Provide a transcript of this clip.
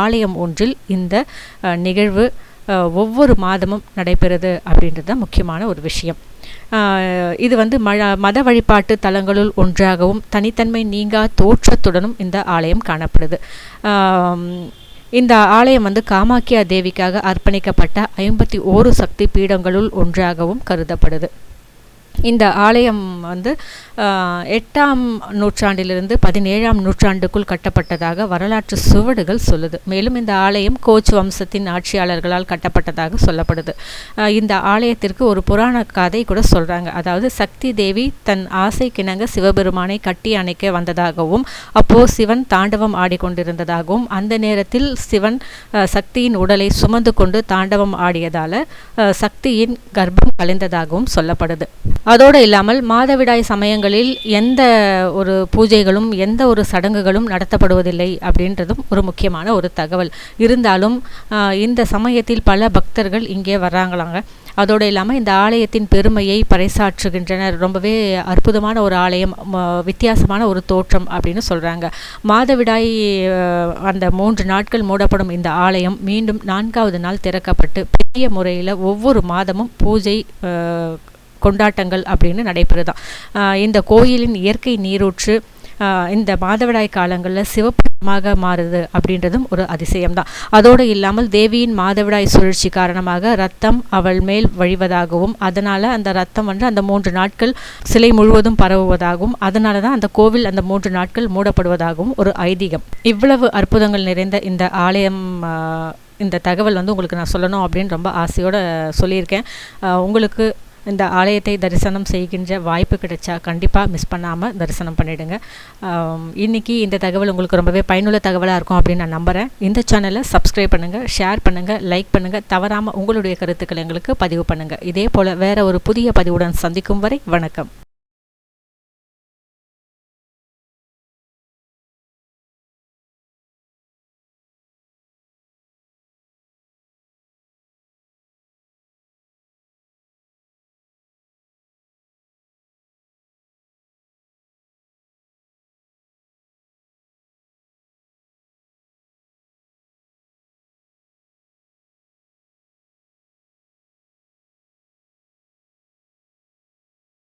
ஆலயம் ஒன்றில் இந்த நிகழ்வு ஒவ்வொரு மாதமும் நடைபெறுது அப்படின்றது தான் முக்கியமான ஒரு விஷயம். இது வந்து மழ மத வழிபாட்டு தலங்களுள் ஒன்றாகவும் தனித்தன்மை நீங்கா தோற்றத்துடனும் இந்த ஆலயம் காணப்படுது. இந்த ஆலயம் வந்து காமாக்கியா தேவிக்காக அர்ப்பணிக்கப்பட்ட ஐம்பத்தி ஓரு சக்தி பீடங்களுள் ஒன்றாகவும் கருதப்படுது. இந்த ஆலயம் வந்து எட்டாம் நூற்றாண்டிலிருந்து பதினேழாம் நூற்றாண்டுக்குள் கட்டப்பட்டதாக வரலாற்று சுவடுகள் சொல்லுது. மேலும் இந்த ஆலயம் கோச் வம்சத்தின் ஆட்சியாளர்களால் கட்டப்பட்டதாக சொல்லப்படுது. இந்த ஆலயத்திற்கு ஒரு புராண கதை கூட சொல்கிறாங்க அதாவது சக்தி தேவி தன் ஆசை கிணங்க சிவபெருமானை கட்டி அணைக்க வந்ததாகவும் அப்போ சிவன் தாண்டவம் ஆடிக்கொண்டிருந்ததாகவும் அந்த நேரத்தில் சிவன் சக்தியின் உடலை சுமந்து கொண்டு தாண்டவம் ஆடியதால சக்தியின் கர்ப்பம் கலைந்ததாகவும் சொல்லப்படுது. அதோடு இல்லாமல் மாதவிடாய் சமயங்களில் எந்த ஒரு பூஜைகளும் எந்த ஒரு சடங்குகளும் நடத்தப்படுவதில்லை அப்படின்றதும் ஒரு முக்கியமான ஒரு தகவல். இருந்தாலும் இந்த சமயத்தில் பல பக்தர்கள் இங்கே வர்றாங்களாங்க. அதோடு இல்லாமல் இந்த ஆலயத்தின் பெருமையை பறைசாற்றுகின்றனர். ரொம்பவே அற்புதமான ஒரு ஆலயம் வித்தியாசமான ஒரு தோற்றம் அப்படின்னு சொல்கிறாங்க மாதவிடாய் அந்த மூன்று நாட்கள் மூடப்படும் இந்த ஆலயம் மீண்டும் நான்காவது நாள் திறக்கப்பட்டு பெரிய முறையில் ஒவ்வொரு மாதமும் பூஜை கொண்டாட்டங்கள் அப்படின்னு நடைபெறுதான். இந்த கோயிலின் இயற்கை நீரூற்று இந்த மாதவிடாய் காலங்களில் சிவப்புமாக மாறுது அப்படின்றதும் ஒரு அதிசயம்தான். அதோடு இல்லாமல் தேவியின் மாதவிடாய் சுழற்சி காரணமாக ரத்தம் அவள் மேல் வழிவதாகவும் அதனால் அந்த ரத்தம் வந்து அந்த மூன்று நாட்கள் சிலை முழுவதும் பரவுவதாகவும் அதனால தான் அந்த கோவில் அந்த மூன்று நாட்கள் மூடப்படுவதாகவும் ஒரு ஐதீகம். இவ்வளவு அற்புதங்கள் நிறைந்த இந்த ஆலயம் இந்த தகவல் வந்து உங்களுக்கு நான் சொல்லணும் அப்படின்னு ரொம்ப ஆசையோடு சொல்லியிருக்கேன். உங்களுக்கு இந்த ஆலயத்தை தரிசனம் செய்கின்ற வாய்ப்பு கிடைச்சா கண்டிப்பாக மிஸ் பண்ணாமல் தரிசனம் பண்ணிவிடுங்க இன்றைக்கி இந்த தகவல் உங்களுக்கு ரொம்பவே பயனுள்ள தகவலாக இருக்கும் அப்படின்னு நான் நம்புகிறேன் இந்த சேனலை சப்ஸ்கிரைப் பண்ணுங்கள் ஷேர் பண்ணுங்கள் லைக் பண்ணுங்கள் தவறாமல் உங்களுடைய கருத்துக்களை எங்களுக்கு பதிவு பண்ணுங்கள் இதே போல் வேறு ஒரு புதிய பதிவுடன் சந்திக்கும் வரை வணக்கம்.